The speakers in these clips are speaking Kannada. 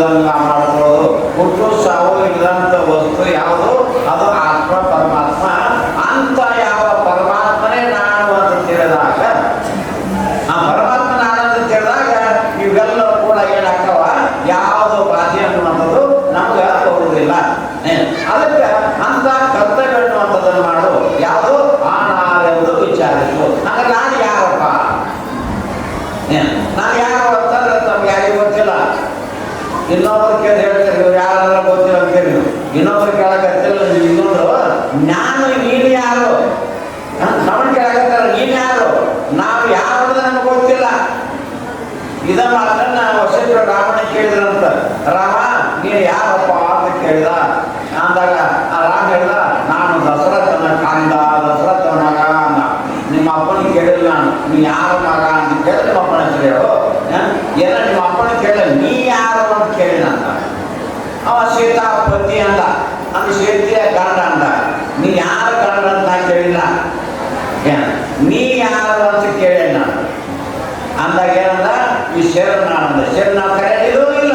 ಮಾಡ್ಕೊಳ್ಳೋದು ಹುಟ್ಟು, ಸಾವು ಇಲ್ಲಂತ ವಸ್ತು ಯಾವುದು? ಅದು ಆತ್ಮ ಪರಮಾತ್ಮ. ಅಂತ ಯಾವ ಪರಮಾತ್ಮನೇ ನಾನು ಅಂತ ತಿಳಿದಾಗ, ಆ ಪರಮಾತ್ಮ ನಾನು ಅಂತ ತಿಳಿದಾಗ ಇವೆಲ್ಲ ಕೂಡ ಏನಾಗ್ತಾವ? ಯಾವುದು ಬಾಧೆ ಅನ್ನುವಂಥದ್ದು ನಮ್ಗೆ ಬರುವುದಿಲ್ಲ ಅದಕ್ಕೆ ಅಂತ ಕರ್ತವ್ಯ ಅನ್ನುವಂಥದ್ದನ್ನು ಮಾಡು ಯಾವುದು ಆನಾರೆಂದು ವಿಚಾರಿಸು ಹಂಗ ನಾನು ಯಾರಪ್ಪ ಏ, ನಾನು ಯಾರು ಅಂತಂದ್ರೆ ನಮ್ಗೆ ಯಾರಿಗೂ ಗೊತ್ತಿಲ್ಲ ಇನ್ನೊಬ್ರು ಕೇಳಿ ಹೇಳ್ತಾರೆ ಇವ್ರು ಯಾರು ಗೊತ್ತಿಲ್ಲ ಅಂತ ಕೇಳಿ ಇನ್ನೊಬ್ರು ಕೇಳಕತ್ತಿಲ್ಲ ನೀವು ಇನ್ನೊಂದು ನಾನು ನೀನು ಯಾರು ನಮ್ಮನ್ನ ಕೇಳಕತ್ತಾರ ನೀನು ಯಾರು ನಾವು ಯಾರು ಅನ್ನೋದು ನಮ್ಗೆ ಗೊತ್ತಿಲ್ಲ ಇದ ಮಾತನ್ನ ವಶಿಷ್ಠ ರಾಮನ ಕೇಳಿದ್ರಂತ ರಾಮ, ನೀ ಯಾರಪ್ಪ ಅಂತ ಕೇಳಿದ? ಅಂದಾಗ ರಾಮ ಹೇಳ್ದ, ನಾನು ದಸರಥನ ಕಂದ ದಶರಥನ ಮಗ ಅಂದ ನಿಮ್ಮ ಅಪ್ಪನ ಕೇಳಿಲ್ಲ ನಾನು. ನೀ ಯಾರ ಮಗ ಅಂತ ಕೇಳಿದ ನಿಮ್ಮ ಅಪ್ಪನ ಹೆಸರು? ಏನ ನಿಮ್ಮ ಅಪ್ಪನ ಕೇಳಿದ ನೀ ಯಾರು ಅಂತ ಕೇಳಿದ ಅಂತ ಅವ ಸೀತಾಪತಿ ಅಂದ. ಅದು ಸೀತೆಯ ಗಂಡ ಅಂದ. ನೀ ಯಾರು ಗಂಡ ಅಂತ ಕೇಳಿಲ್ಲ. ನೀ ಯಾರು ಅಂತ ಕೇಳಿ ನಾನು. ಅಂದಾಗ ಏನಂದ? ಈ ಶರಣ ಅಂದ ಶರಣ ಕರೆಯಲಿದೂ ಇಲ್ಲ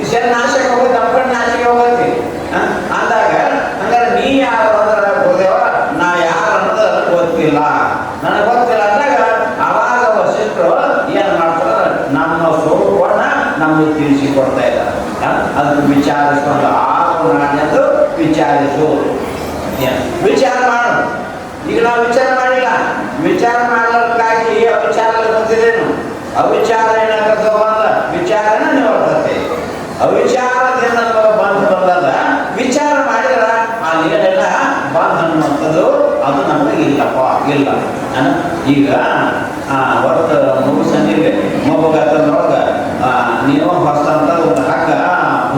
ಈ ಶರಣ ನಾಶಕ್ಕೆ ಹೋಗುತ್ತೆ ನಮ್ಮ ಕಡೆ ನಾಶಕ್ಕೆ ಹೋಗತ್ತೆ ಹ? ಅಂದಾಗ ಹಂಗಾರೆ ನೀ ಯಾರು ಅಂದ್ರೆ ಗುರುದೇವ ನಾ ಯಾರು ಅನ್ನೋದು ನನಗೆ ಗೊತ್ತಿಲ್ಲ ನನಗೆ ಗೊತ್ತಿಲ್ಲ ಅಂದಾಗ ಅವಾಗ ವಸಿಷ್ಠರು ಏನು ಮಾಡ್ತಾರೆ ನಮ್ಮ ಸ್ವರೂಪವನ್ನ ನಮಗೆ ತಿಳಿಸಿ ಕೊಡ್ತಾ ಇಲ್ಲ ಅದನ್ನು ವಿಚಾರಿಸ್ಕೊಂಡು ಆರು ನಾನೆಂದು ವಿಚಾರಿಸು? ವಿಚಾರ ಮಾಡು. ಈಗ ನಾವು ವಿಚಾರ ಮಾಡಿಲ್ಲ. ವಿಚಾರ ಮಾಡಲಿಕ್ಕಾಗಿ ಅವಿಚಾರ ಬಂದಿದ್ದೇನು ಅವಿಚಾರ ಏನಾಗತ್ತೆ ಬಂದ ವಿಚಾರನ ನಿವರ್ತತೆ ಅವಿಚಾರದಿಂದ ಬಂದು ಬಂದದ ವಿಚಾರ ಮಾಡಿದ್ರ ಆ ನೀರೆಲ್ಲ ಬಂದ್ ಅನ್ನುವಂಥದ್ದು ಅದು ನಮಗೆ ಇಲ್ಲಪ್ಪ, ಇಲ್ಲ. ಈಗ, ಆ, ಹೊರತ ಮುಗಿಸಂದಿಗೆ ಮೊಬ್ಬಗತ್ತದ್ರೊಳಗೆ ನೀವು ಹೊಸ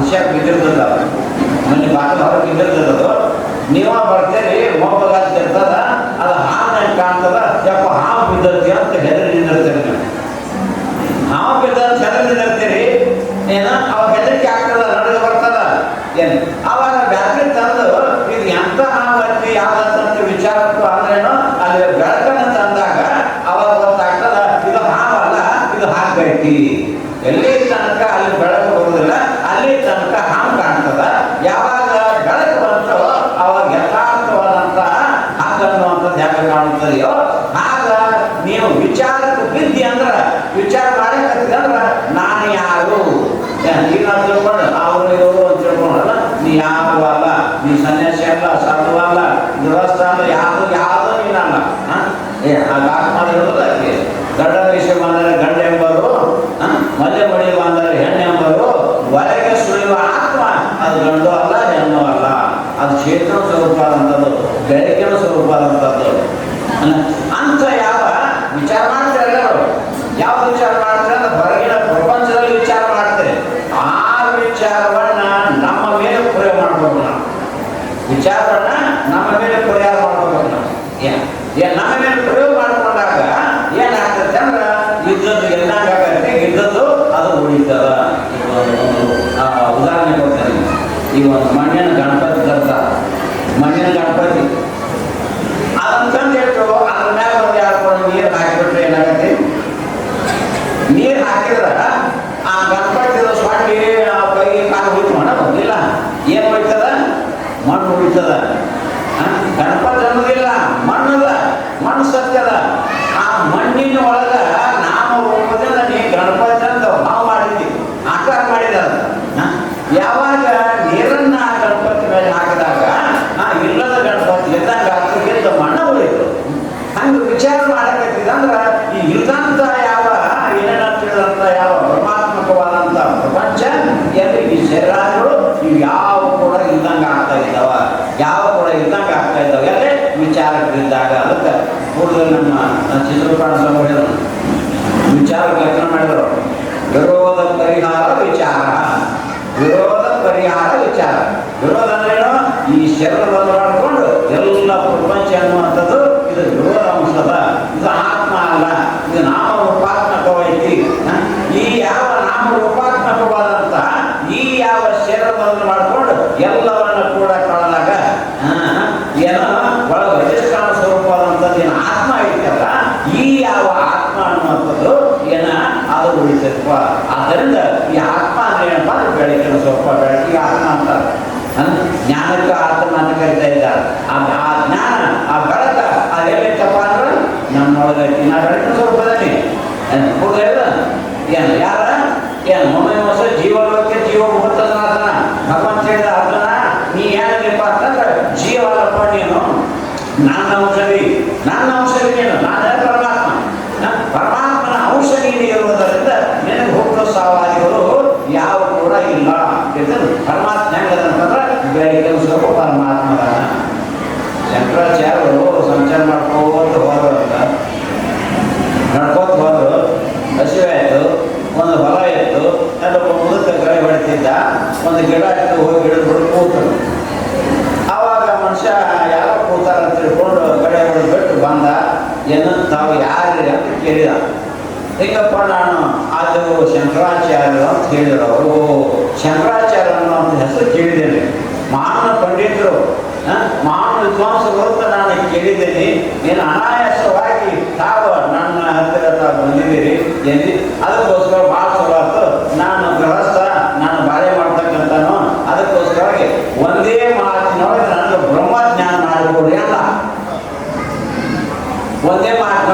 ಹುಷಾರ್ ಬಿದ್ದಿರ್ತದ, ಮನೆ ಬಾಗಿಲು ಹೊರಗೆ ಬಿದ್ದಿರ್ತದ ಅದು ನೀವ ಬರ್ತೇರಿ ಮೊಬಲ ಇರ್ತದ, ಅದು ಹಾವು ಕಾಣ್ತದ, ಯಪ್ಪ ಹಾವು ಬಿದ್ದತಿ ಅಂತ ಹೆದರಿ ನಿಂದಿರ್ತೀರಿ ನೀವು ಹಾವು ಬಿದ್ದ ಹೆದರಿ ನಿಂದಿರ್ತೀರಿ, ಏನ, ಅವ ಹೆದರಿಕೆ ಆಗ್ತದ ನಡೆದು ಬರ್ತದ. ಏನು, ಅವಾಗ ಬ್ಯಾಟ್ರಿ ತಂದು, ಇದು ಎಂತ ಹಾವು ಐತಿ ಯಾವ್ದಂತ ವಿಚಾರ ಅಂದ್ರೇನು, ಅಲ್ಲಿ ಬೆಳಕನ್ನು ತಂದಾಗ ಅವಾಗ ಗೊತ್ತಾಗ್ತದ, ಇದು ಹಾವಲ್ಲ, ಇದು ಹಾಕ್ಬೇಕು ಎಲ್ಲಿ ತನಕ ಅಲ್ಲಿ ಬೆಳಕು ಬರುವುದಿಲ್ಲ ಅಲ್ಲಿ ತನಕ ಹಾಂ ಕಾಣ್ತದ? ಯಾವಾಗ ಬೆಳಕು ಬಂತೋ ಅವಾಗ ಯಥಾರ್ಥವಾದಂತಹ ಹಾಗನ್ನುವಂಥದ್ದು ಯಾಕೆ ಕಾಣುತ್ತದೆಯೋ ಆಗ ನೀವು ವಿಚಾರಕ್ಕೆ ಬಿದ್ದಿ ಅಂದ್ರೆ ವಿಚಾರ ಮಾಡಕತ್ತಿದ ಅಂದ್ರ ನಾನು ಯಾರು ಏನ್ ಈಗ ನಾವು ತಿಳ್ಕೊಂಡು ಅವರು ಇವರು ಅಂತ ತಿಳ್ಕೊಂಡಲ್ಲ ನೀ ಯಾರು ಅಲ್ಲ ನೀ ಸನ್ಯಾಸಿ ಅಲ್ಲ ಸಾಧು ಅಲ್ಲ ಗೃಹಸ್ಥ ಅಲ್ಲ ಯಾವುದು ಯಾವುದು ನೀನಲ್ಲ ಹ? ಏ ಆ ಗಾಕ್ ಮಾಡಿರೋದು ಅದಕ್ಕೆ ಗಂಡ ವಿಷಯ ಬಂದರೆ ಗಂಡ ಎಂಬರು ಹ? ಮಲ್ಲೆ ಮಡಿಯುವ ಅಂದರೆ ಹೆಣ್ಣು ಎಂಬರು ಒಳಗೆ ಸುಳಿಯುವ ಆತ್ಮ ಅದು ಗಂಡು ಅಲ್ಲ ಹೆಣ್ಣು ಅಲ್ಲ ಅದು ಕ್ಷೇತ್ರ ಸ್ವರೂಪ ಅಂತದ್ದು ಬೆಳಕಿನ ಸ್ವರೂಪ ಅಂತದ್ದು ಅಂತ ಯಾವ ವಿಚಾರ ಮಾಡ್ತಾರೆ ಅವರು ಯಾವ ವಿಚಾರ ಮಾಡ್ತಾರೆ ಅಂತ ಹೊರಗಿನ ಪ್ರಪಂಚದಲ್ಲಿ ವಿಚಾರ ಮಾಡ್ತಾರೆ. ಆ ವಿಚಾರವನ್ನ ನಮ್ಮ ಮೇಲೆ ಪ್ರಯೋಗ ಮಾಡಬಹುದು ವಿಚಾರವನ್ನ ನಮ್ಮ ಮೇಲೆ ಪ್ರಯೋಗ ಮಾಡ್ಕೋಬೇಕು ನಾವು ಏನ್ ಏನ್ ನಮ್ಮ ಮೇಲೆ ಪ್ರಯೋಗ ಮಾಡ್ಕೊಂಡಾಗ ಏನಾಗ್ತದೆ ಅಂದ್ರೆ ಇದ್ದದ್ದು ಎಲ್ಲಾಗತ್ತೆ ಇದ್ದದ್ದು ಅದು ಉಳಿತದ ಈಗ ಒಂದು- ಒಂದು ಆ, ಉದಾಹರಣೆ ಕೊಡ್ತೇನೆ ಈ ಒಂದು ಮಣ್ಣಿನ ಗಣಪತಿ ತರ್ತಾರೆ ಮಣ್ಣಿನ ಗಣಪತಿ ಅದನ್ನ ತಂದಿಟ್ಟು ಅದ್ರ ಮ್ಯಾಗ ಒಂದು ಎರಡು ಕೊಡ ನೀರು ಹಾಕಿಬಿಟ್ರೆ ಏನಾಗತ್ತೆ ನೀರು ಹಾಕಿದ್ರ ಆ ಗಣಪತಿ ಸ್ವಾಮಿ, ಆ ಕೈ ಕಾಲು ಉಳಿತು ಇಲ್ಲ? ಏನು ಹೋಯ್ತದ? ಮಣ್ಣು ಹೋಯ್ತದ. ಗಣಪತಿ ಅನ್ನೋದಿಲ್ಲ ಮಣ್ಣದ ಮಣ್ಣು ಸತ್ಯದ ಆ ಮಣ್ಣಿನ ಒಳಗ ನಾಮ ರೂಪದಿಂದ ನೀ ಗಣಪತಿ ಅಂತ ಭಾವ ಮಾಡಿದ್ವಿ ಆಕಾರ ಮಾಡಿದ ಯಾವಾಗ ನೀರನ್ನ ಆ ಗಣಪತಿ ಮೇಲೆ ಹಾಕಿದಾಗ, ಆ ಇಲ್ಲದ ಗಣಪತಿ ಎದ್ದಾಗ ಆಗ್ತದೆ ಮಣ್ಣ ಉಳಿತು ಹಂಗೆ ವಿಚಾರ ಮಾಡಕತ್ತಿದ ಅಂದ್ರ ಈ ಇಲ್ಲದಂತ ಯಾವ ಏನೇನ ತಿಳಿದಂತ ಯಾವ ಪರಮಾತ್ಮಕವಾದಂತ ಪ್ರಪಂಚ ಎಲ್ಲಿ ಈ ಶರೀರಗಳು ಇವು ಯಾವ ಕೂಡ ಇದ್ದಂಗ ಆಗ್ತಾ ಇದ್ದಾವ? ಯಾವ ಕೂಡ ಇದ್ದಂಗ ಆಗ್ತಾ ಇದ್ದಾವ? ಎಲ್ಲೇ ವಿಚಾರಗಳಿದ್ದಾಗ ಅದಕ್ಕೆ ಕೂಡಲೇ ನಮ್ಮ ಚಿತ್ರಪಾಣ ಹೇಳಿದ್ರು. ವಿಚಾರ ಲೇಖನ ಮಾಡಿದ್ರು. ವಿರೋಧ ಪರಿಹಾರ ವಿಚಾರ. ವಿರೋಧ ಪರಿಹಾರ ವಿಚಾರ. ವಿರೋಧ ಅಂದ್ರೇನು ಈ ಶರೀರವನ್ನು ಮಾಡಿಕೊಂಡು ಎಲ್ಲ ಪ್ರಪಂಚ ಅನ್ನುವಂಥದ್ದು ಇದು ವಿರೋಧ ಅಂಶದ ಇದು ಆತ್ಮ ಅಲ್ಲ ಇದು ನಾಮ ರೂಪಾತ್ಮಕವೈತಿ ಹ? ಈ ಯಾವ ನಾಮ ರೂಪಾತ್ಮಕವಾದಂತ ಈ ಯಾವ ಶರೀರವನ್ನು ಮಾಡಿಕೊಂಡು ಎಲ್ಲವನ್ನ ಕೂಡ ಕಳೆದಾಗ ಏನೋ ಒಳಗೆ ಅಧಿಷ್ಠಾನ ಸ್ವರೂಪವಾದಂಥದ್ದು ಏನು ಆತ್ಮ ಐತಲ್ಲ ಈ ಯಾವ ಆತ್ಮ ಅನ್ನುವಂಥದ್ದು ಏನ ಅದು ಉಳಿತತ್ವ ಆದ್ದರಿಂದ ಈ ಆತ್ಮ ಅಂದ್ರೆ ಏನಪ್ಪ ಅಂದ್ರೆ ಒಂದು ಸ್ವಲ್ಪ ಬೆಳಕಿಗೆ ಆತ್ಮ ಅಂತಾರೆ ಹ? ಜ್ಞಾನಕ್ಕೆ ಆತ್ಮ ಅಂತ ಕರಿತಾ ಇದ್ದಾರೆ ಆ ಆ ಜ್ಞಾನ ಆ ಬೆಳಕ ಅದೆಲ್ಲಿತ್ತಪ್ಪ ಅಂದ್ರೆ ನಮ್ಮೊಳಗೈತಿ ನಾ ಬೆಳಕಿನ ಸ್ವರೂಪದಲ್ಲಿ ಹೌದಲ್ಲ ಏನು ಯಾರ ಏನು ಮೊನ್ನೆ ಹೊಸ ಜೀವನಕ್ಕೆ ಜೀವ ಮುಹೂರ್ತದ ಅದನ್ನ ಭಗವಂತ ಹೇಳಿದ ಅದನ್ನ ನೀ ಏನಿಲ್ಲಪ್ಪ ಅಂತಂದ್ರೆ ಜೀವ ಅಲ್ಲಪ್ಪ ನೀನು ನನ್ನ ಔಷಧಿ ನನ್ನ ಔಷಧಿ ನೀನು ನಾನೇ ಪರಮಾತ್ಮ ಹ? ಪರಮಾತ್ಮನ ಅಂಶ ನೀನು ಇರುವುದರಿಂದ ನಿನಗೆ ಹುಟ್ಟು ಸಾವಾದಿಗಳು ಯಾವ ಕೂಡ ಇಲ್ಲ ಯಾಕಂದ್ರೆ ಪರಮಾತ್ಮ ಹೆಂಗದಂತಂದ್ರೆ ಬೆಳಗ್ಗೆ ಸ್ವಲ್ಪ ಪರಮಾತ್ಮನ ಶಂಕರಾಚಾರ್ಯರು ಸಂಚಾರ ಮಾಡ್ಕೋತ ಹೋದ್ರಂತ ನಡ್ಕೋತ ಹೋದ್ರು ಹಸಿವಾಯ್ತು ಒಂದು ಹೊಲ ಇತ್ತು ಎಲ್ಲ ಮುದಕ್ಕೆ ಕೈ ಒಂದು ಗಿಡ ಹೋಗಿ ಗಿಡದ ಬಿಟ್ಟು ಕೂತನು ಆವಾಗ ಮನುಷ್ಯ ಯಾರೋ ಕೂತಾರ ಅಂತ ತಿಳ್ಕೊಂಡು ಕಡೆ ಹೊಡೆದು ಬಿಟ್ಟು ಬಂದ ಏನು ತಾವು ಯಾರು ಅಂತ ಕೇಳಿದ. ಹಿಂಗಪ್ಪ ನಾನು ಅದು ಶಂಕರಾಚಾರ್ಯರು ಅಂತ ಹೇಳಿದ್ರು ಅವರು. ಶಂಕರಾಚಾರ್ಯ ಅನ್ನೋ ಒಂದು ಹೆಸರು ಕೇಳಿದ್ದೇನೆ. ಮಹಾನ್ ಪಂಡಿತರು? ಮಹಾನ್ ವಿದ್ವಾಂಸರು ಅಂತ ನಾನು ಕೇಳಿದ್ದೇನೆ. ನೀನು ಅನಾಯಾಸವಾಗಿ అనుకున్నాయి అలా వందే పాట